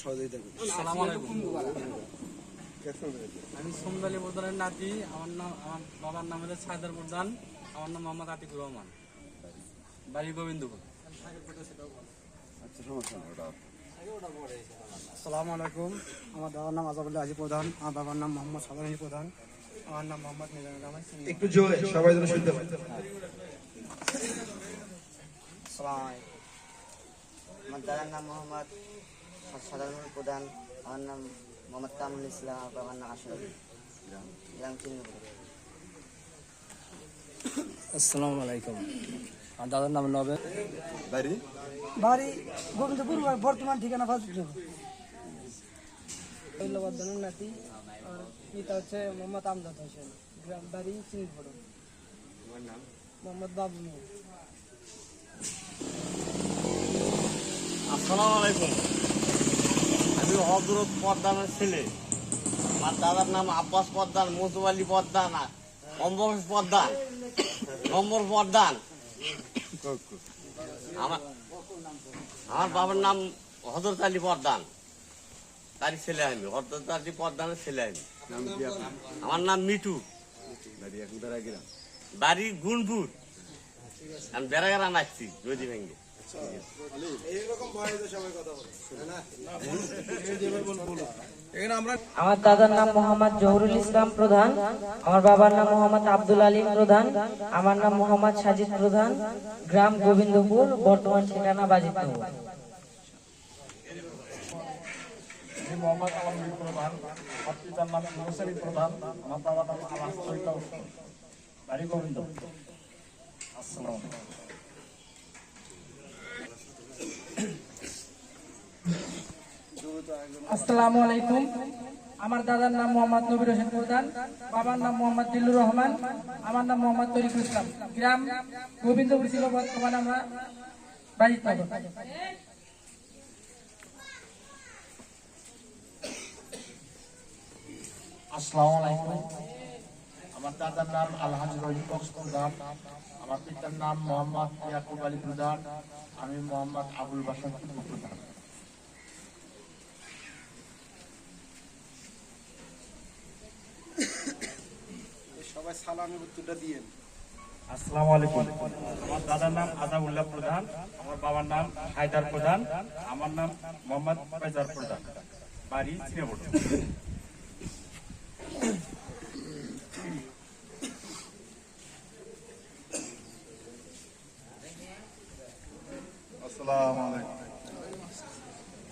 সহযোগিতা করুন। আমি সোমদালি প্রধানের নাতি আমার নাম আমার বাবার নাম হলো সাইদার প্রধান আমার নাম মোহাম্মদ আতিকুর রহমান। বাড়ি গোবিন্দপুর। আচ্ছা আসসালামু আলাইকুম আমার দাদার নাম আজাবুল্লাহ আজি প্রধান আমার বাবার নাম মোহাম্মদ সালাহি প্রধান আমার নাম মোহাম্মদ রহমান একটু জোরে সবাই যেন শুনতে পায়। আমার দাদার নাম মোহাম্মদ সাধারণ প্রধান আমার নাম মোহাম্মদ কামরুল ইসলাম আমার নাম আসল গ্রাম আসসালামু আলাইকুম। আমার দাদার নাম নবে বাড়ি? বাড়ি গোবিন্দপুর বর্তমান ঠিকানা ফাজুল বর্ধনের নাতি। আর পিতা হচ্ছে মোহাম্মদ আমজাদ হোসেন। গ্রাম বাড়ি চিনপুর মোহাম্মদ বাবু আসসালামু আলাইকুম। আমি হজরত পদ্দানের ছেলে। আমার দাদার নাম আব্বাস পদ্দান মজুব আলী পদ্দান অম্বর পদ্দান নম্বর পদ্দান আমার আমার বাবার নাম হজরত আলী পদ্দান তারই ছেলে আমি হজরত আলী পদ্দানের ছেলে আমি। আমার নাম মিটু বাড়ি গুণপুর আমি বেড়াগাড়া নাচছি নদী ভেঙ্গে আমার দাদার নাম মোহাম্মদ জহুরুল ইসলাম প্রধান, আমার বাবার নাম মোহাম্মদ আব্দুল আলিম প্রধান, আমার নাম মোহাম্মদ সাজিদ প্রধান, গ্রাম গোবিন্দপুর, বর্তমান ঠিকানা বাজিতপুর। আমার নাম প্রধান, আমার বাবার নাম বাড়ি গোবিন্দ আসসালাম আসসালামু আলাইকুম। আমার দাদার নাম মোহাম্মদ নবীর হোসেন প্রধান। বাবার নাম মোহাম্মদ দিল্লুর রহমান। আমার নাম মোহাম্মদ তরিকুল ইসলাম। গ্রাম গোবিন্দপুর ছিল বর্তমানে আমরা বাজিতনগর। আসসালামু আমার দাদার নাম আলহাজ প্রধান। আমার পিতার নাম মোহাম্মদ আমি মোহাম্মদ আবুল বাসার প্রধান। সবাই সালামি উত্তরটা দিয়েন। আসসালামু আলাইকুম। আমার দাদার নাম আজাউল্লাহ প্রধান আমার বাবার নাম হায়দার প্রধান আমার নাম মোহাম্মদ ফয়জার প্রধান। বাড়ি আসসালামু আলাইকুম।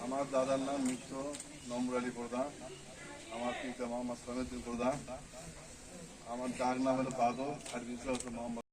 আমার দাদার নাম মিত্র নম্বর আলী প্রধান। আমার পিতা মোহাম্মদ সমিদুল প্রধান। আমার ডাক নাম হলো বাদল আর বিশ্বস্ত মোহাম্মদ